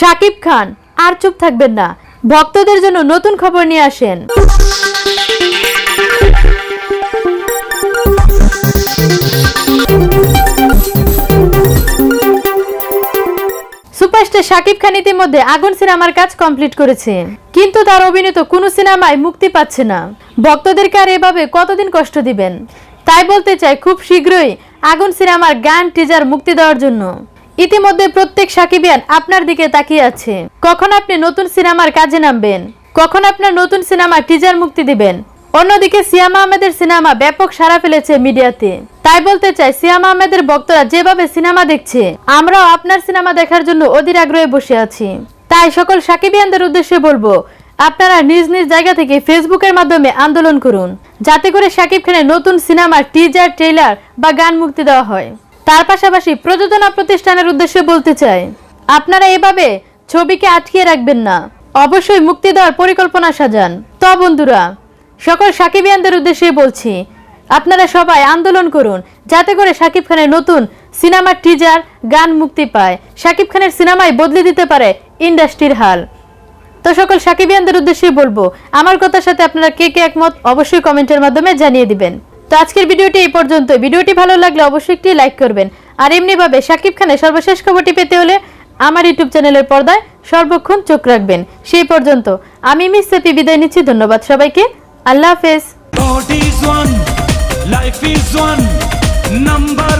শাকিব খান, আর চুপ থাকবেন না। ভক্তদের জন্য নতুন খবর নিয়ে আসেন। সুপারস্টার শাকিব খান ইতিমধ্যে আগুন সিনেমার কাজ কমপ্লিট করেছে কিন্তু তার অভিনীত কোনো সিনেমায় মুক্তি পাচ্ছে না। ভক্তদেরকে আর এভাবে কতদিন কষ্ট দিবেন? তাই বলতে চাই, খুব শীঘ্রই আগুন সিনেমার গান টিজার মুক্তি দেওয়ার জন্য। ইতিমধ্যে প্রত্যেক সাকিবিয়ান আপনার দিকে তাকিয়ে আছে। কখন আপনি নতুন সিনেমার কাজে নামবেন? কখন আপনার নতুন সিনেমা টিজার মুক্তি দিবেন? অন্যদিকে সিয়াম আহমেদের সিনেমা ব্যাপক সাড়া ফেলেছে মিডিয়াতে। তাই বলতে চাই, সিয়াম আহমেদের ভক্তরা যেভাবে সিনেমা দেখছে, আমরাও আপনার সিনেমা দেখার জন্য অধীর আগ্রহে বসে আছি। তাই সকল সাকিবিয়ানদের উদ্দেশ্যে বলব, আপনারা নিজ নিজ জায়গা থেকে ফেসবুকের মাধ্যমে আন্দোলন করুন, যাতে করে শাকিব খানের নতুন সিনেমার টিজার ট্রেলার বা গান মুক্তি দেওয়া হয়। তার পাশাপাশি প্রযোজনা প্রতিষ্ঠানের উদ্দেশ্যে বলতে চাই, আপনারা এভাবে ছবিকে আটকিয়ে রাখবেন না। অবশ্যই মুক্তি দেওয়ার পরিকল্পনা সাজান। তো বন্ধুরা, সকল সাকিবিয়ানদের উদ্দেশ্যে বলছি, আপনারা সবাই আন্দোলন করুন, যাতে করে শাকিব খানের নতুন সিনেমার টিজার গান মুক্তি পায়। সাকিব খানের সিনেমায় বদলে দিতে পারে ইন্ডাস্ট্রির হাল। তো সকল সাকিবিয়ানদের উদ্দেশ্যে বলব, আমার কথার সাথে আপনারা কে কে একমত অবশ্যই কমেন্টের মাধ্যমে জানিয়ে দিবেন। তো আজকের ভিডিওটি এই পর্যন্ত ভিডিওটি ভালো লাগলে অবশ্যই একটি লাইক করবেন। আর এমনিভাবে সাকিব খানের সর্বশেষ খবরটি পেতে হলে আমার ইউটিউব চ্যানেলের পর্দায় সর্বক্ষণ চোখ রাখবেন। সেই পর্যন্ত আমি মিস সেপি বিদায় নিচ্ছি। ধন্যবাদ সবাইকে। আল্লাহ হাফেজ। Life is one, number